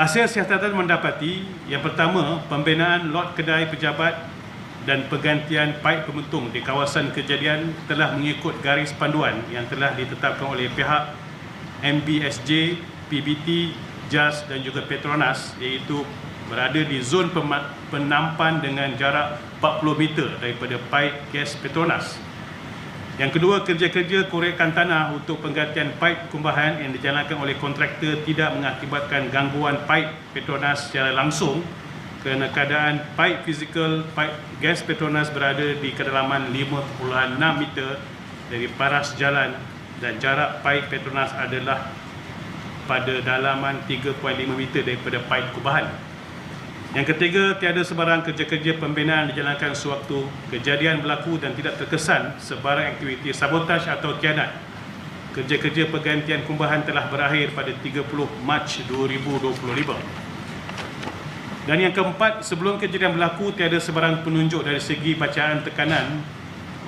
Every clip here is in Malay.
Hasil siasatan mendapati yang pertama pembinaan lot kedai pejabat dan pergantian paip pementung di kawasan kejadian telah mengikut garis panduan yang telah ditetapkan oleh pihak MBSJ, PBT, JAS dan juga Petronas iaitu berada di zon penampan dengan jarak 40 meter daripada paip gas Petronas. Yang kedua, kerja-kerja korekan tanah untuk penggantian paip kumbahan yang dijalankan oleh kontraktor tidak mengakibatkan gangguan paip Petronas secara langsung kerana keadaan paip fizikal paip gas Petronas berada di kedalaman 5.6 meter dari paras jalan dan jarak paip Petronas adalah pada dalaman 3.5 meter daripada paip kubahan. Yang ketiga, tiada sebarang kerja-kerja pembinaan dijalankan sewaktu kejadian berlaku dan tidak terkesan sebarang aktiviti sabotaj atau kianat. Kerja-kerja pergantian kumbahan telah berakhir pada 30 Mac 2025. Dan yang keempat, sebelum kejadian berlaku, tiada sebarang penunjuk dari segi bacaan tekanan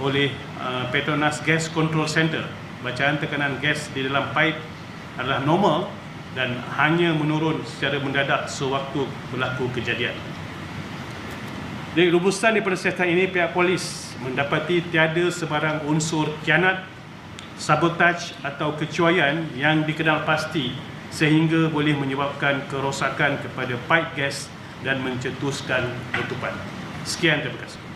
oleh uh, Petronas Gas Control Center. Bacaan tekanan gas di dalam paip adalah normal dan hanya menurun secara mendadak sewaktu berlaku kejadian. Dari rumusan daripada siasatan ini, pihak polis mendapati tiada sebarang unsur kianat, sabotaj atau kecuaian yang dikenal pasti sehingga boleh menyebabkan kerosakan kepada paip gas dan mencetuskan letupan. Sekian terima kasih.